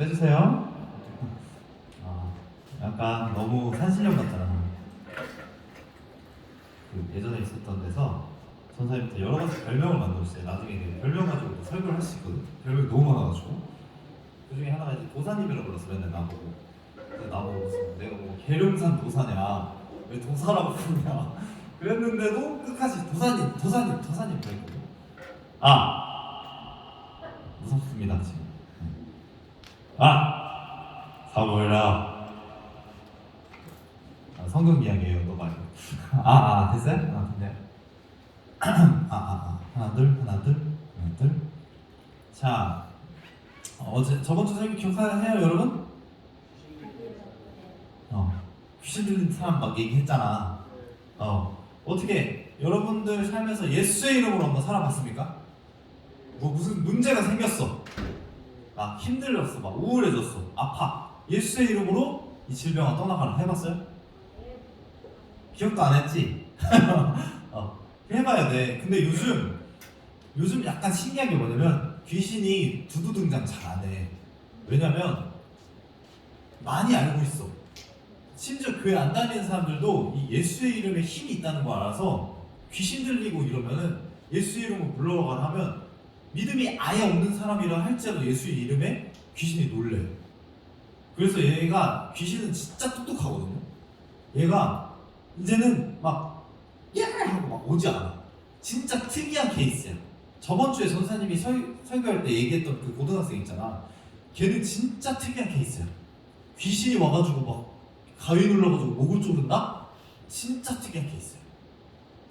빼주세요. 아, 약간 너무 산신령 같잖아. 그 예전에 있었던 데서 전사님한테 여러 가지 별명을 만들었어요. 나중에 별명 가지고 또 설교를 할 수 있거든. 별명이 너무 많아가지고. 그 중에 하나가 이제 도사님이라고 불렀어 맨날 나보고. 나보고 내가 뭐 계룡산 도사냐, 왜 도사라고 부르냐. 그랬는데도 끝까지 도사님, 도사님, 도사님 그랬거든. 아, 무섭습니다 지금. 아, 사모엘아. 아, 성경 이야기예요, 너 말고. 아, 아, 됐어요? 아, 됐네요. 아, 아, 아, 하나, 둘, 하나, 둘, 하나, 둘. 자, 어, 어제 저번 주 설교 기억해요, 여러분? 어, 귀신 들린 사람 막 얘기했잖아. 어, 어떻게 여러분들 삶에서 예수의 이름으로 한번 살아봤습니까? 뭐 무슨 문제가 생겼어. 막 힘들었어, 막 우울해졌어, 아파. 예수의 이름으로 이 질병을 떠나가라 해봤어요? 기억도 안 했지? 어, 해봐야 돼. 근데 요즘 요즘 약간 신기한 게 뭐냐면 귀신이 두두 등장 잘 안 해. 왜냐면 많이 알고 있어. 심지어 교회 안 다니는 사람들도 이 예수의 이름에 힘이 있다는 거 알아서 귀신 들리고 이러면은 예수의 이름을 불러가라 하면 믿음이 아예 없는 사람이라 할지라도 예수의 이름에 귀신이 놀래. 그래서 얘가 귀신은 진짜 똑똑하거든요. 얘가 이제는 막 예! 하고 막 오지 않아. 진짜 특이한 케이스야. 저번 주에 선사님이 설, 설교할 때 얘기했던 그 고등학생 있잖아. 걔는 진짜 특이한 케이스야. 귀신이 와가지고 막 가위 눌러가지고 목을 조른다? 진짜 특이한 케이스야.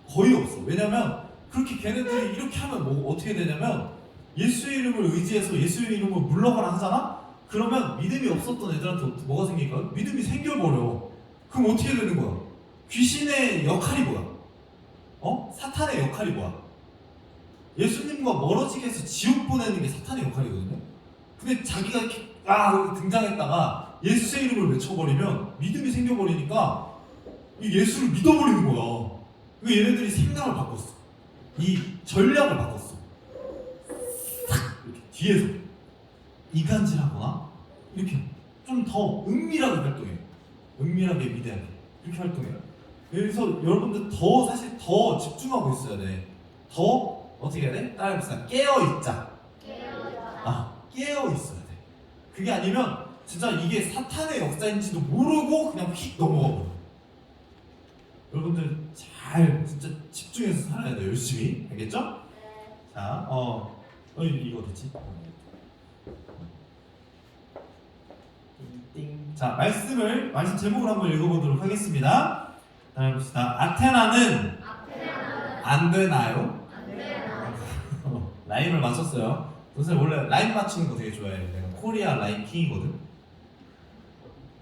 거의 없어. 왜냐면 그렇게 걔네들이 이렇게 하면 뭐 어떻게 되냐면 예수의 이름을 의지해서 예수의 이름을 물러가라 하잖아? 그러면 믿음이 없었던 애들한테 뭐가 생길까? 믿음이 생겨버려. 그럼 어떻게 되는 거야? 귀신의 역할이 뭐야? 어? 사탄의 역할이 뭐야? 예수님과 멀어지게 해서 지옥 보내는 게 사탄의 역할이거든요. 근데 자기가 이렇게 아 등장했다가 예수의 이름을 외쳐버리면 믿음이 생겨버리니까 이 예수를 믿어버리는 거야. 그 얘네들이 생각을 바꿨어. 이 전략을 바꿨어. 싹 이렇게 뒤에서 이간질하거나 이렇게 좀 더 은밀하게 활동해. 은밀하게 위대하게 이렇게 활동해요. 그래서 여러분들 더 사실 더 집중하고 있어야 돼. 더 어떻게 해야 돼? 따라해봅시다. 깨어 있자. 아 깨어 있어야 돼. 그게 아니면 진짜 이게 사탄의 역사인지도 모르고 그냥 휙 넘어가 버려. 여러분들 잘 진짜 집중해서 살아야 돼 열심히 알겠죠? 자, 어, 어 이- 이거? 띵. 자, 말씀을 말씀 제목을 한번 읽어보도록 하겠습니다. 따라해봅시다. 아테나는 안 되나요? 라임을 맞췄어요. 요새 원래 라임 맞추는 거 되게 좋아해. 내가 코리아 라임 킹이거든.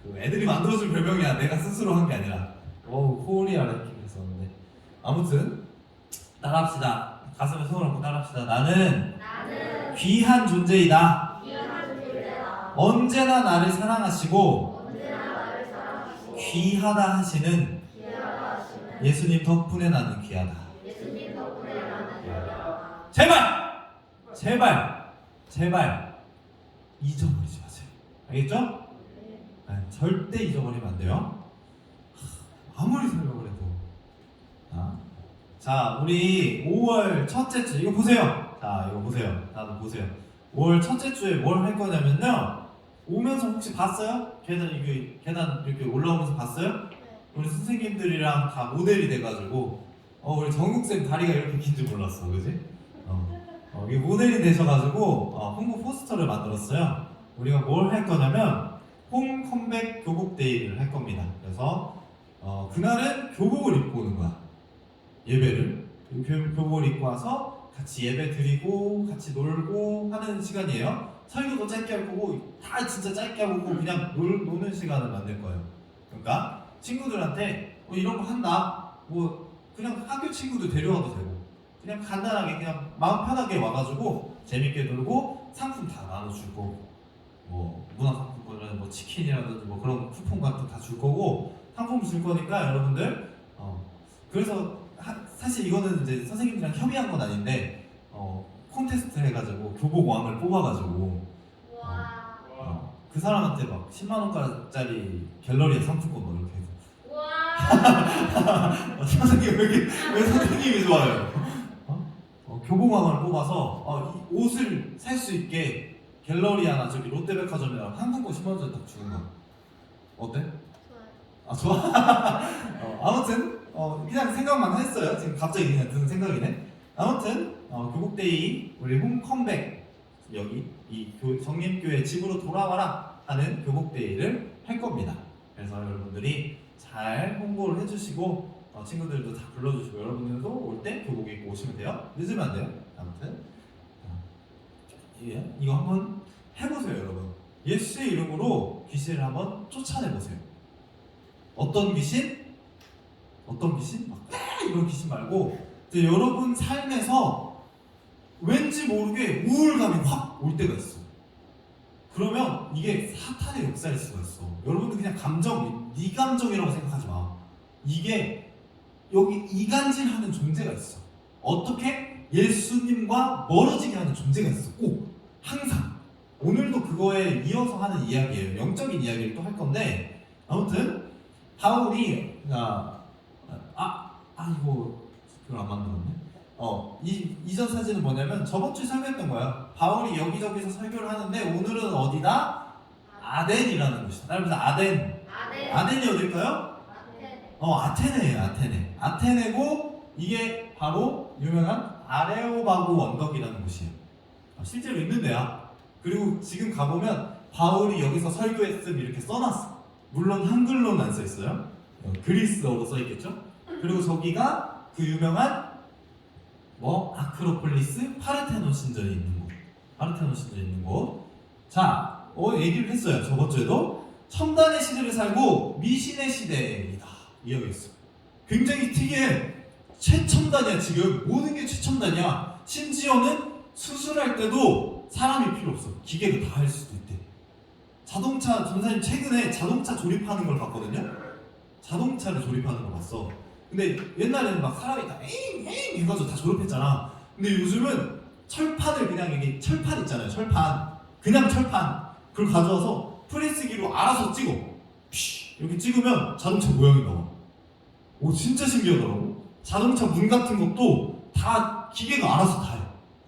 그 애들이 만들어준 별명이야. 내가 스스로 한 게 아니라. 어우 코리아 라임 킹 했었는데. 아무튼 따라합시다. 가슴에 손을 얹고 따라합시다. 나는 귀한 존재이다. 언제나 나를 사랑하시고 귀하다 하시는 예수님 덕분에 나는 귀하다. 제발! 제발! 제발! 잊어버리지 마세요. 알겠죠? 네, 절대 잊어버리면 안 돼요. 하, 아무리 설명을 해도. 자, 자, 우리 5월 첫째 주, 이거 보세요. 자, 이거 보세요. 다들 보세요. 5월 첫째 주에 뭘 할 거냐면요. 오면서 혹시 봤어요? 계단, 이게, 계단 이렇게 올라오면서 봤어요? 우리 선생님들이랑 다 모델이 돼가지고, 어, 우리 정국쌤 다리가 이렇게 긴 줄 몰랐어. 그지? 어, 어, 이게 모델이 되셔가지고, 어, 홍보 포스터를 만들었어요. 우리가 뭘 할 거냐면, 홈 컴백 교복 데이를 할 겁니다. 그래서, 어, 그날은 교복을 입고 오는 거야. 예배를. 교, 교복을 입고 와서 같이 예배 드리고, 같이 놀고 하는 시간이에요. 설교도 짧게 할 거고, 다 진짜 짧게 하고, 그냥 놀, 노는 시간을 만들 거예요. 그러니까, 친구들한테, 어, 이런 거 한다. 뭐, 그냥 학교 친구들 데려와도 되고, 그냥 간단하게, 그냥 마음 편하게 와가지고, 재밌게 놀고, 상품 다 나눠줄 거고, 뭐, 문화 상품권은 뭐 치킨이라든지 뭐 그런 쿠폰 같은 거 다 줄 거고, 상품 줄 거니까 여러분들, 어, 그래서 하- 사실 이거는 이제 선생님들이랑 협의한 건 아닌데, 어, 콘테스트 해가지고 교복 왕을 뽑아가지고, 어, 그 사람한테 막 10만 원짜리 갤러리아 상품권 뭐 이렇게 해서 와. 어, 선생님 왜 이렇게 왜 선생님이 좋아요? 어? 어, 교보망을 뽑아서 어, 이 옷을 살 수 있게 갤러리아나 저기 롯데백화점이랑 항공권 10만 원짜리 딱 주는 거 어때? 아 좋아. 어, 아무튼 어, 그냥 생각만 했어요. 지금 갑자기 그냥 드는 생각이네. 아무튼 어, 교복데이 우리 홈컴백 여기 이 교, 성림교회 집으로 돌아와라 하는 교복데이를 할 겁니다. 그래서 여러분들이 잘 홍보를 해주시고 어, 친구들도 다 불러주시고 여러분들도 올 때 교복 입고 오시면 돼요. 늦으면 안 돼요. 아무튼 어, 예, 이거 한번 해보세요, 여러분. 예수의 이름으로 귀신을 한번 쫓아내 보세요. 어떤 귀신? 어떤 귀신? 막 아, 이런 귀신 말고 이제 여러분 삶에서 왠지 모르게 우울감이 확 올 때가 있어. 그러면 이게 사탄의 역사일 수가 있어. 여러분들 그냥 감정, 네 감정이라고 생각하지 마. 이게 여기 이간질하는 존재가 있어. 어떻게 예수님과 멀어지게 하는 존재가 있어. 꼭 항상. 오늘도 그거에 이어서 하는 이야기예요. 영적인 이야기를 또 할 건데 아무튼 바울이 아, 아, 아 이거 그걸 안 만들었네. 어, 이 이전 사진은 뭐냐면 저번 주에 설교했던 거야. 바울이 여기저기서 설교를 하는데 오늘은 어디다? 아덴이라는 곳이다. 여러분 아덴. 아네. 아덴이 어딜까요? 아네. 어, 아테네예요. 아테네. 아테네고 이게 바로 유명한 아레오바고 언덕이라는 곳이에요. 어, 실제로 있는 데야. 그리고 지금 가보면 바울이 여기서 설교했음 이렇게 써놨어. 물론 한글로는 안 써 있어요. 어, 그리스어로 써 있겠죠. 그리고 저기가 그 유명한 뭐 아크로폴리스 파르테논 신전이 있는 곳. 파르테논 신전이 있는 곳. 자, 어, 얘기를 했어요. 저번 주에도 첨단의 시대를 살고 미신의 시대이다. 이야기했어. 굉장히 특이해. 최첨단이야 지금 모든 게 최첨단이야. 심지어는 수술할 때도 사람이 필요 없어. 기계가 다 할 수도 있대. 자동차 전사님 최근에 자동차 조립하는 걸 봤거든요. 자동차를 조립하는 걸 봤어. 근데 옛날에는 막 사람이 다 에잉 에잉 해가지고 다 조립했잖아. 근데 요즘은 철판을 그냥 이게 철판 있잖아요. 철판 그냥 철판 그걸 가져와서 프레스기로 알아서 찍어. 피 이렇게 찍으면 자동차 모양이 나와. 오 진짜 신기하더라고. 자동차 문 같은 것도 다 기계가 알아서 다 해.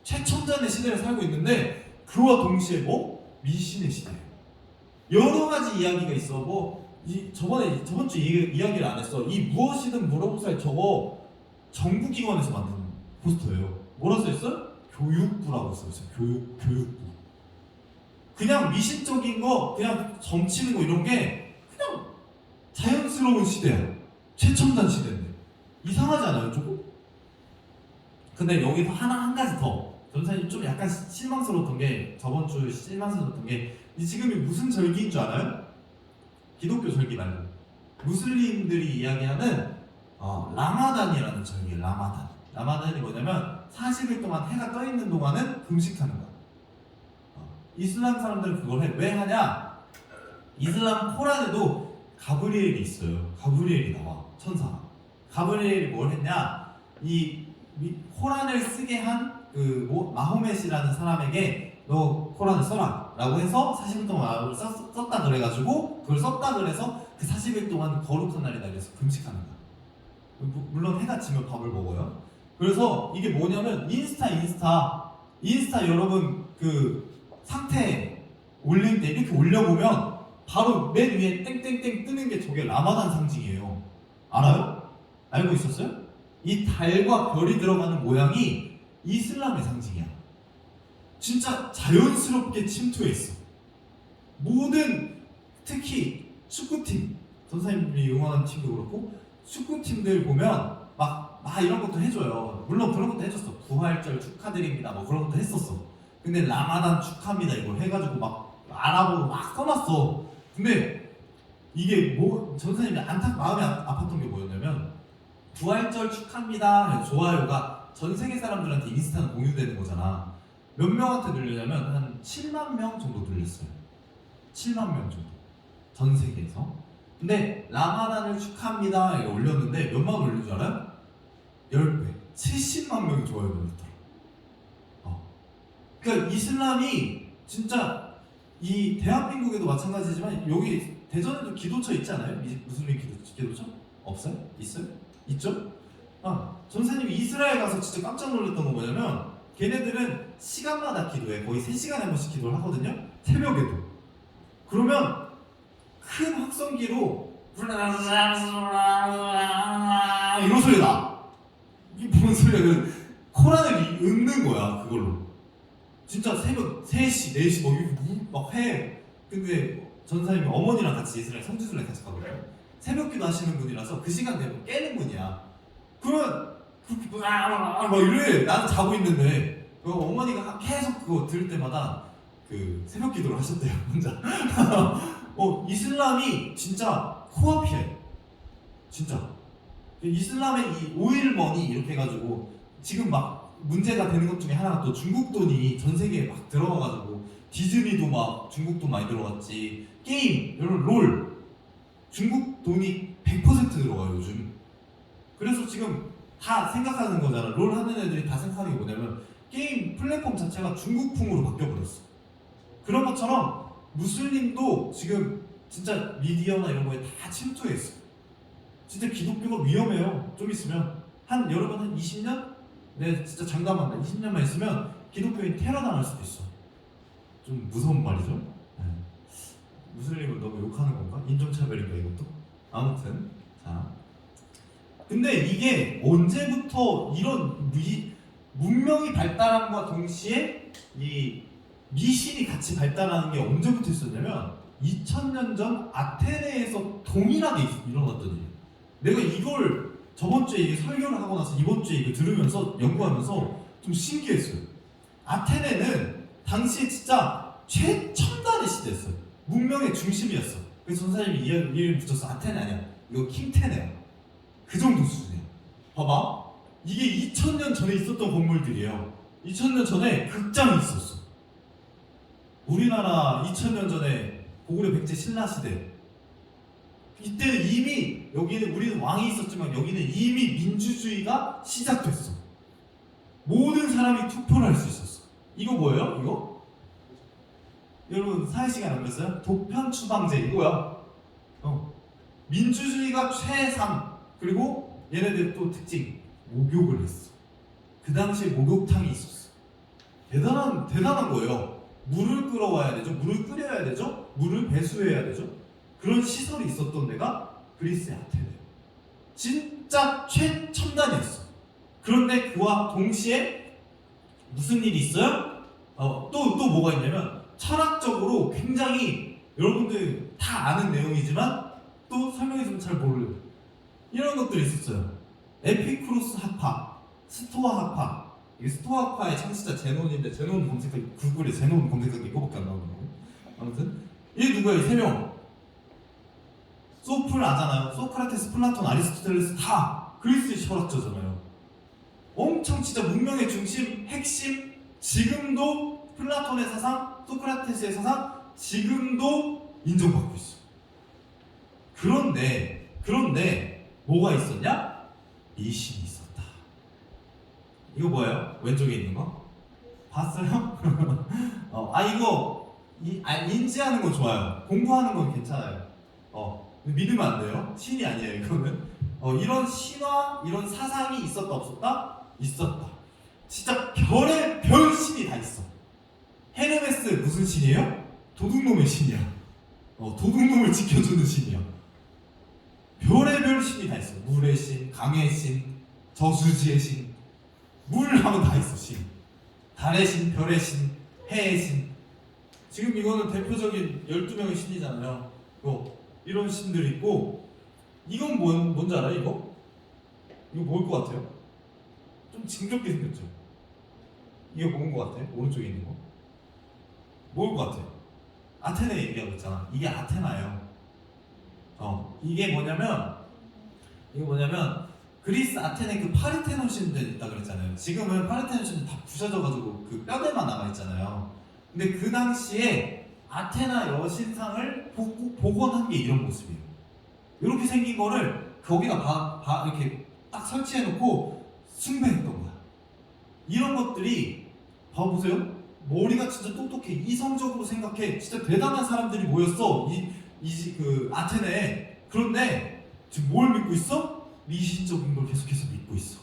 최첨단의 시대를 살고 있는데 그와 동시에 뭐 미신의 시대. 여러 가지 이야기가 있어. 뭐 이, 저번에 저번 주 이, 이야기를 안 했어. 이 무엇이든 물어보살 저거 정부기관에서 만든 포스터예요. 뭐라 써 있어요? 교육부라고 써 있어요. 교육 교육부. 그냥 미신적인 거, 그냥 점치는 거 이런 게 그냥 자연스러운 시대야. 최첨단 시대인데 이상하지 않아요, 조금? 근데 여기서 하나 한 가지 더. 전사님 좀 약간 시- 실망스러웠던 게 저번 주 실망스러웠던 게 이 지금이 무슨 절기인 줄 알아요? 기독교 절기 말고 무슬림들이 이야기하는 어, 라마단이라는 절기예요. 라마단. 라마단이 뭐냐면 40일 동안 해가 떠 있는 동안은 금식하는 거야. 어, 이슬람 사람들은 그걸 해. 왜 하냐? 이슬람 코란에도 가브리엘이 있어요. 가브리엘이 나와. 천사가. 가브리엘이 뭘 했냐? 이 미- 코란을 쓰게 한 그 마호멧이라는 사람에게 너 코란을 써라 라고 해서 40일 동안 마음을 썼, 썼다 그래가지고 그걸 썼다 그래서 그 40일 동안 거룩한 날이다 그래서 금식하는 거야 무- 물론 해가 지면 밥을 먹어요 그래서 이게 뭐냐면 인스타 인스타 인스타 여러분 그 상태 올릴 때 이렇게 올려보면 바로 맨 위에 땡땡땡 뜨는 게 저게 라마단 상징이에요 알아요? 알고 있었어요? 이 달과 별이 들어가는 모양이 이슬람의 상징이야 진짜 자연스럽게 침투해 있어. 모든 특히 축구팀 선생님이 응원하는 팀도 그렇고 축구팀들 보면 막, 막 이런 것도 해줘요. 물론 그런 것도 해줬어. 부활절 축하드립니다. 뭐 그런 것도 했었어. 근데 라마단 축하합니다. 이걸 해가지고 막 알아보고 막 써놨어. 근데 이게 뭐 전선생님이 안타 마음이 아- 아팠던 게 뭐였냐면 부활절 축하합니다. 좋아요가 전 세계 사람들한테 인스타는 공유되는 거잖아. 몇 명한테 늘리냐면 한 7만 명 정도 늘렸어요. 7만 명 정도. 전 세계에서. 근데 라마단을 축하합니다. 이거 올렸는데 몇만 올린 줄 알아요? 10배. 70만 명이 좋아요 눌렀더라. 어. 그러니까 이슬람이 진짜 이 대한민국에도 마찬가지지만 여기 대전에도 기도처 있지 않아요? 이- 무슬림 기도, 기도처? 없어요? 있어요? 있죠? 아, 전사님이 이스라엘 가서 진짜 깜짝 놀랐던 건 뭐냐면 걔네들은 시간마다 기도해. 거의 3시간에 한 번씩 기도를 하거든요. 새벽에도. 그러면 큰 확성기로 이런 소리 나. 이게 무슨 소리야 그 코란을 읊는 거야 그걸로. 진짜 새벽 3시 4시 뭐 이렇게 막해 근데 전사님이 어머니랑 같이 이스라엘 성지순례 같이 가거든요. 새벽 기도 하시는 분이라서 그 시간 되면 깨는 분이야. 그러면 막 이래. 나는 자고 있는데. 그 어머니가 계속 그거 들을 때마다 그 새벽 기도를 하셨대요 혼자. 어 이슬람이 진짜 코앞이에요 진짜. 이슬람의 이 오일머니 이렇게 해가지고 지금 막 문제가 되는 것 중에 하나가 또 중국 돈이 전 세계에 막 들어가가지고 디즈니도 막 중국 돈 많이 들어갔지. 게임 이런 롤. 중국 돈이 100% 들어가요 요즘. 그래서 지금 다 생각하는 거잖아 롤 하는 애들이 다 생각하는 게 뭐냐면 게임 플랫폼 자체가 중국풍으로 바뀌어버렸어 그런 것처럼 무슬림도 지금 진짜 미디어나 이런 거에 다 침투해 있어 진짜 기독교가 위험해요 좀 있으면 한 여러분 한 20년? 네 진짜 장담한다 20년만 있으면 기독교인 테러 당할 수도 있어 좀 무서운 말이죠 네. 무슬림을 너무 욕하는 건가? 인종차별인가 이것도? 아무튼 자 근데 이게 언제부터 이런 미, 문명이 발달함과 동시에 이 미신이 같이 발달하는 게 언제부터 있었냐면 2000년 전 아테네에서 동일하게 있- 일어났던 일이에요. 내가 이걸 저번 주에 이게 설교를 하고 나서 이번 주에 이거 들으면서 연구하면서 좀 신기했어요. 아테네는 당시에 진짜 최첨단의 시대였어요. 문명의 중심이었어. 그래서 전사님이 이 이름 붙였어. 아테네 아니야. 이거 킴테네야. 그 정도 수준이야. 봐봐. 이게 2000년 전에 있었던 건물들이에요. 2000년 전에 극장이 있었어. 우리나라 2000년 전에 고구려 백제 신라 시대. 이때는 이미 여기는 우리는 왕이 있었지만 여기는 이미 민주주의가 시작됐어. 모든 사람이 투표를 할 수 있었어. 이거 뭐예요? 이거? 여러분 사회 시간 안 됐어요? 도편 추방제 이거야. 어. 민주주의가 최상 그리고 얘네들 또 특징 목욕을 했어. 그 당시에 목욕탕이 있었어. 대단한 대단한 거예요. 물을 끓어와야 되죠. 물을 끓여야 되죠. 물을 배수해야 되죠. 그런 시설이 있었던 데가 그리스의 아테네예요. 진짜 최첨단이었어. 그런데 그와 동시에 무슨 일이 있어요? 어, 또, 또 뭐가 있냐면 철학적으로 굉장히 여러분들 다 아는 내용이지만 또 설명해주면 잘 모르는 이런 것들이 있었어요. 에피쿠로스 학파, 스토아 학파. 이게 스토아 학파의 창시자 제논인데 제논 검색하 구글에 제논 검색하기 이거밖에 안 나오는 거예요. 아무튼 이 누구야 이세 명? 소플 아잖아요. 소크라테스, 플라톤, 아리스토텔레스 다 그리스의 철학자잖아요. 엄청 진짜 문명의 중심, 핵심 지금도 플라톤의 사상, 소크라테스의 사상 지금도 인정받고 있어. 그런데 그런데 뭐가 있었냐? 미신이 있었다. 이거 뭐예요? 왼쪽에 있는 거? 봤어요? 어, 아 이거 이, 아, 인지하는 건 좋아요. 공부하는 건 괜찮아요. 어, 믿으면 안 돼요. 신이 아니에요. 이거는 어, 이런 신화, 이런 사상이 있었다 없었다? 있었다. 진짜 별의 별 신이 다 있어. 헤르메스 무슨 신이에요? 도둑놈의 신이야. 어, 도둑놈을 지켜주는 신이야. 별의 별 신이 다 있어. 물의 신, 강의 신, 저수지의 신. 물 하면 다 있어, 신. 달의 신, 별의 신, 해의 신. 지금 이거는 대표적인 12명의 신이잖아요. 어, 이런 신들이 있고, 이건 뭔, 뭔지 알아요, 이거? 이거 뭘 것 같아요? 좀 징그럽게 생겼죠? 이거 뭔것 같아? 오른쪽에 있는 거? 뭘 것 같아? 아테네 얘기하고 있잖아. 이게 아테나예요. 어, 이게 뭐냐면, 이게 뭐냐면, 그리스 아테네 그 파리테논 신들 있다 그랬잖아요. 지금은 파리테논 신들 다 부셔져가지고 그 뼈대만 남아 있잖아요. 근데 그 당시에 아테나 여신상을 복, 복원한 게 이런 모습이에요. 이렇게 생긴 거를 거기다 바, 바, 이렇게 딱 설치해놓고 숭배했던 거야. 이런 것들이 봐보세요. 머리가 진짜 똑똑해 이성적으로 생각해 진짜 대단한 사람들이 모였어 이 이그 아테네에 그런데 지금 뭘 믿고 있어? 미신적인 걸 계속해서 믿고 있어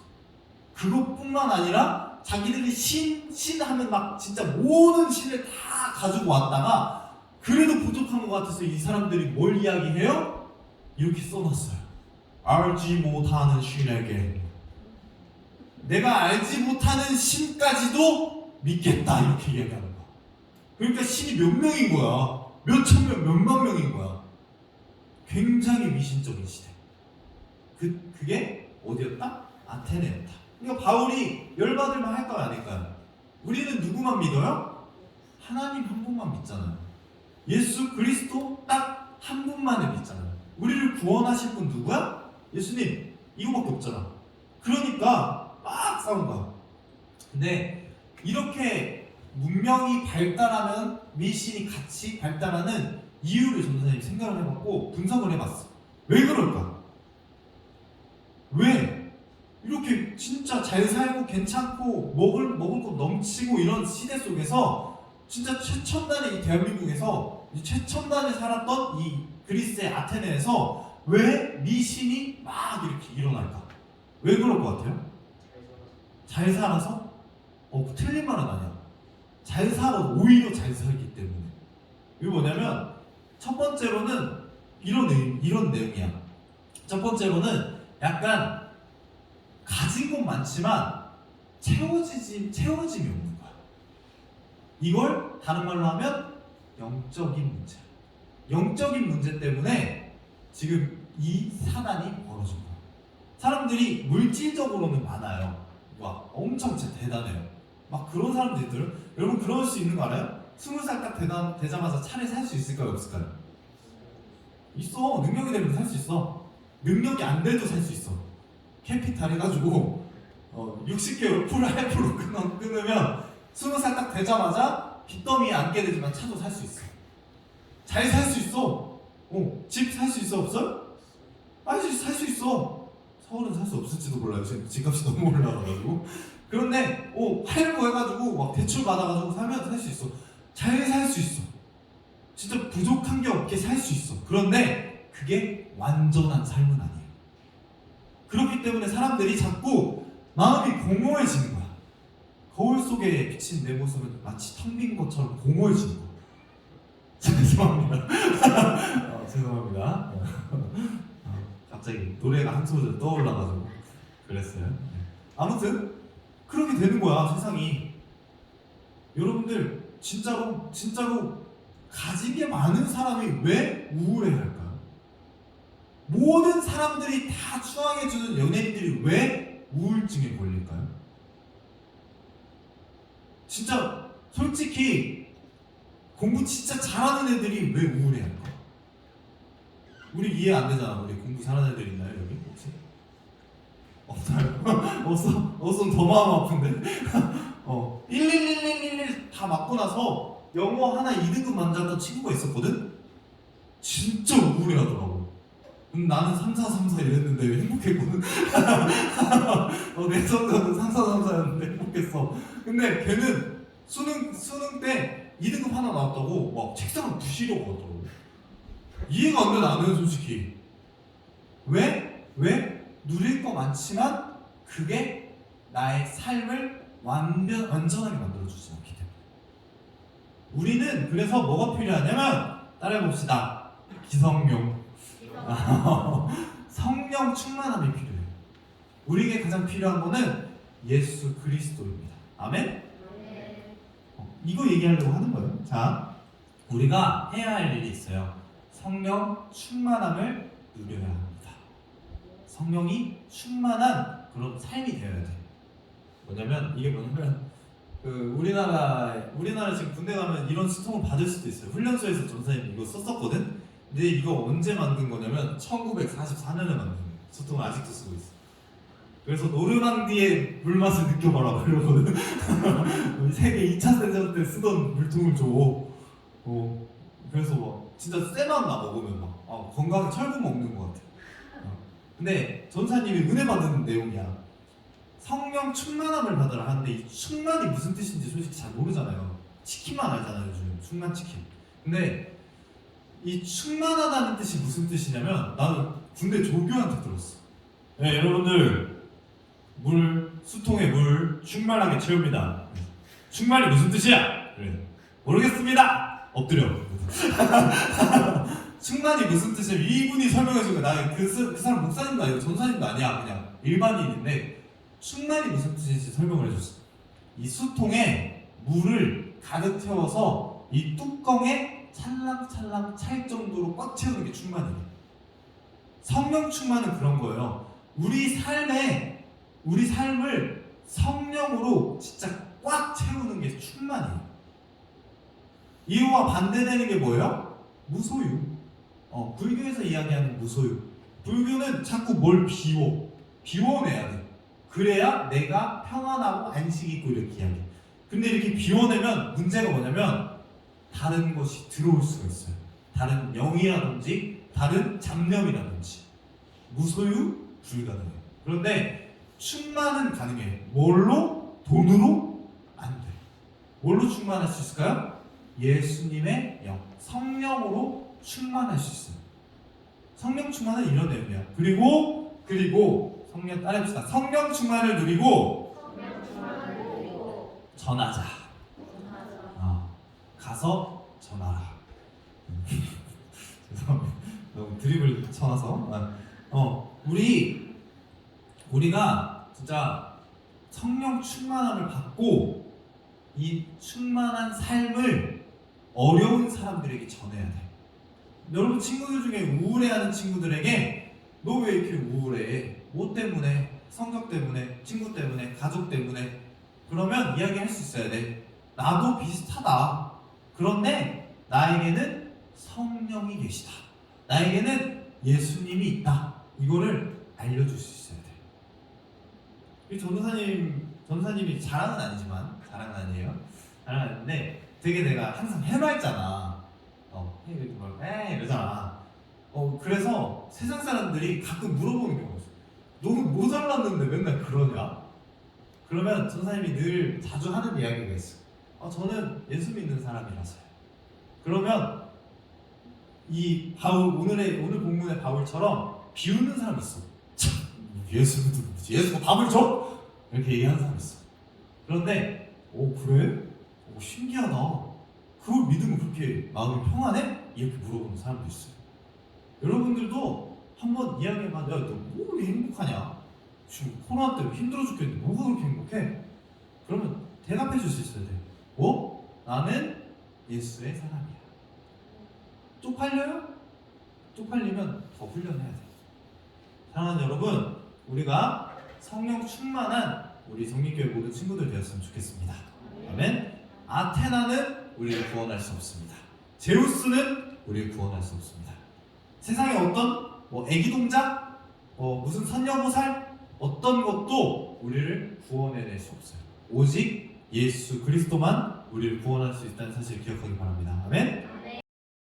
그것뿐만 아니라 자기들이 신, 신 하면 막 진짜 모든 신을 다 가지고 왔다가 그래도 부족한 것 같아서 이 사람들이 뭘 이야기해요? 이렇게 써놨어요 알지 못하는 신에게 내가 알지 못하는 신까지도 믿겠다 이렇게 이야기하는 거야. 그러니까 신이 몇 명인 거야. 몇천 명, 몇만 명인 거야. 굉장히 미신적인 시대. 그 그게 어디였다? 아테네였다. 그러니까 바울이 열받을만 할까요, 아닐까요? 우리는 누구만 믿어요? 하나님 한 분만 믿잖아요. 예수 그리스도 딱 한 분만을 믿잖아요. 우리를 구원하실 분 누구야? 예수님 이거밖에 없잖아. 그러니까 막 싸운 거야. 근데 이렇게 문명이 발달하면 미신이 같이 발달하는 이유를 전도사님 생각을 해봤고 분석을 해봤어. 왜 그럴까? 왜? 이렇게 진짜 잘 살고 괜찮고 먹을 먹을 것 넘치고 이런 시대 속에서 진짜 최첨단의 이 대한민국에서 이 최첨단에 살았던 이 그리스의 아테네에서 왜 미신이 막 이렇게 일어날까? 왜 그럴 것 같아요? 잘 살아서? 어, 틀린 말은 아니야. 잘 살아, 오히려 잘 살기 때문에. 이게 뭐냐면, 첫 번째로는 이런, 의- 이런 내용이야. 첫 번째로는 약간 가진 건 많지만 채워지지, 채워짐이 없는 거야. 이걸 다른 말로 하면 영적인 문제야. 영적인 문제 때문에 지금 이 사단이 벌어진 거야. 사람들이 물질적으로는 많아요. 와 엄청 대단해요. 막 그런 사람들이 여러분 그럴 수 있는 거 알아요? 스무 살 딱 되자마자 차를 살 수 있을까요 없을까요? 있어 능력이 되면 살 수 있어 능력이 안 돼도 살 수 있어 캐피탈 해가지고 어, 60개월 풀 할프로 끊어, 끊으면 스무 살 딱 되자마자 빚더미에 앉게 되지만 차도 살 수 있어 잘 살 수 있어 어, 집 살 수 있어 없어요? 살수 살수 있어 서울은 살 수 없을지도 몰라요. 지금 집값이 너무 올라가가지고. 그런데 오 할부 해가지고 막 대출 받아가지고 살면 살 수 있어. 잘 살 수 있어. 진짜 부족한 게 없게 살 수 있어. 그런데 그게 완전한 삶은 아니에요. 그렇기 때문에 사람들이 자꾸 마음이 공허해지는 거야. 거울 속에 비친 내 모습은 마치 텅 빈 것처럼 공허해지는 거야. 죄송합니다. 어, 죄송합니다. 어, 갑자기 노래가 한 소절 떠올라가지고 그랬어요. 네. 아무튼 그렇게 되는 거야 세상이. 여러분들 진짜로 진짜로 가진 게 많은 사람이 왜 우울해할까요? 모든 사람들이 다 추앙해주는 연예인들이 왜 우울증에 걸릴까요? 진짜 솔직히 공부 진짜 잘하는 애들이 왜 우울해할까? 우리 이해 안 되잖아. 우리 공부 잘하는 애들 있나요 여기 혹시? 없어? 없으면 더 마음 아픈데. 어11111 다 맞고 나서 영어 하나 2등급 만졌던 친구가 있었거든. 진짜 우울해하더라고. 음, 나는 3, 4, 3, 4 이랬는데 행복했거든. 어, 내 성적은 3, 4, 3, 4였는데 행복했어. 근데 걔는 수능 수능 때 2등급 하나 나왔다고 막 책상을 부시려고 하더라고. 이해가 안 돼 나는 솔직히 왜? 왜? 누릴 거 많지만 그게 나의 삶을 완전, 완전하게 만들어 주지 않기 때문에. 우리는 그래서 뭐가 필요하냐면 따라해 봅시다. 기성용. 성령 충만함이 필요해요 우리에게 가장 필요한 거는 예수 그리스도입니다. 아멘? 어, 이거 얘기하려고 하는 거예요? 자 우리가 해야 할 일이 있어요. 성령 충만함을 누려야 합니다. 성령이 충만한 그런 삶이 되어야 돼. 뭐냐면 이게 뭐냐면 그 우리나라 우리나라 지금 군대 가면 이런 수통을 받을 수도 있어요. 훈련소에서 전사님 이거 썼었거든. 근데 이거 언제 만든 거냐면 1944년에 만든 수통 아직도 쓰고 있어. 그래서 노르망디의 물맛을 느껴봐라 그러거든. 세계 2차 대전 때 쓰던 물통을 줘. 어, 그래서 막 진짜 쎄만 나 먹으면 막 아, 건강에 철분 먹는 것 같아. 어. 근데 전사님이 은혜 받은 내용이야. 성령 충만함을 받으라 하는데 이 충만이 무슨 뜻인지 솔직히 잘 모르잖아요. 치킨만 알잖아요 요즘 충만 치킨. 근데 이 충만하다는 뜻이 무슨 뜻이냐면 나는 군대 조교한테 들었어. 네 여러분들 물 수통에 물 충만하게 채웁니다. 충만이 무슨 뜻이야? 그래. 모르겠습니다. 엎드려. 충만이 무슨 뜻이야? 이분이 설명해 준 거야. 나그 그 사람 목사님도 아니고 전사님도 아니야. 그냥 일반인인데 충만이 무슨 뜻인지 설명을 해줬어. 이 수통에 물을 가득 채워서 이 뚜껑에 찰랑찰랑 찰 정도로 꽉 채우는 게 충만이에요. 성령 충만은 그런 거예요. 우리 삶에 우리 삶을 성령으로 진짜 꽉 채우는 게 충만이에요. 이와 반대되는 게 뭐예요? 무소유. 어, 불교에서 이야기하는 무소유. 불교는 자꾸 뭘 비워. 비워내야 돼. 그래야 내가 평안하고 안식 있고 이렇게 이야기해. 근데 이렇게 비워내면 문제가 뭐냐면 다른 것이 들어올 수가 있어요. 다른 영이라든지 다른 잡념이라든지 무소유 불가능해. 그런데 충만은 가능해. 뭘로? 돈으로? 안 돼. 뭘로 충만할 수 있을까요? 예수님의 영, 성령으로 충만할 수 있어요. 성령 이런 내용이야. 그리고 그리고 성령 따라합시다. 성령 충만을 누리고 전하자. 어, 가서 전하라. 죄송합니다. 너무 드립을 쳐놔서. 아, 어, 우리 우리가 진짜 성령 충만함을 받고 이 충만한 삶을 어려운 사람들에게 전해야 돼. 여러분 친구들 중에 우울해하는 친구들에게 너 왜 이렇게 우울해? 뭐 때문에? 성격 때문에? 친구 때문에? 가족 때문에? 그러면 이야기할 수 있어야 돼. 나도 비슷하다. 그런데 나에게는 성령이 계시다. 나에게는 예수님이 있다. 이거를 알려줄 수 있어야 돼. 우리 전도사님, 전도사님이 자랑은 아니지만 자랑은 아니에요. 자랑은 아닌데 되게 내가 항상 해맑잖아. 어, 해 이렇게 막, 에 이러잖아. 어, 그래서 세상 사람들이 가끔 물어보는 경우가 있어. 너는 뭐 잘났는데 맨날 그러냐? 그러면 전사님이 늘 자주 하는 이야기가 있어. 어, 저는 예수 믿는 사람이라서요. 그러면 이 바울 오늘의 오늘 본문의 바울처럼 비웃는 사람 있어. 참 예수 믿는 예수가 밥을 줘? 이렇게 얘기하는 사람 있어. 그런데 오 그래? 오 신기하다. 그걸 믿으면 그렇게 마음이 평안해? 이렇게 물어보는 사람도 있어요. 여러분들도 한번 이야기해봐. 야, 너뭐 그렇게 행복하냐? 지금 코로나 때문에 힘들어 죽겠는데 뭐가 그렇게 행복해? 그러면 대답해 줄 수 있어야 돼. 뭐? 나는 예수의 사람이야. 쪽팔려요? 쪽팔리면 더 훈련해야 돼. 사랑하는 여러분, 우리가 성령 충만한 우리 성립교회 모든 친구들 되었으면 좋겠습니다. 아멘. 아테나는 우리를 구원할 수 없습니다. 제우스는 우리를 구원할 수 없습니다. 세상에 어떤 뭐 애기 동작, 뭐 무슨 선녀보살 어떤 것도 우리를 구원해낼 수 없어요. 오직 예수 그리스도만 우리를 구원할 수 있다는 사실을 기억하기 바랍니다. 아멘.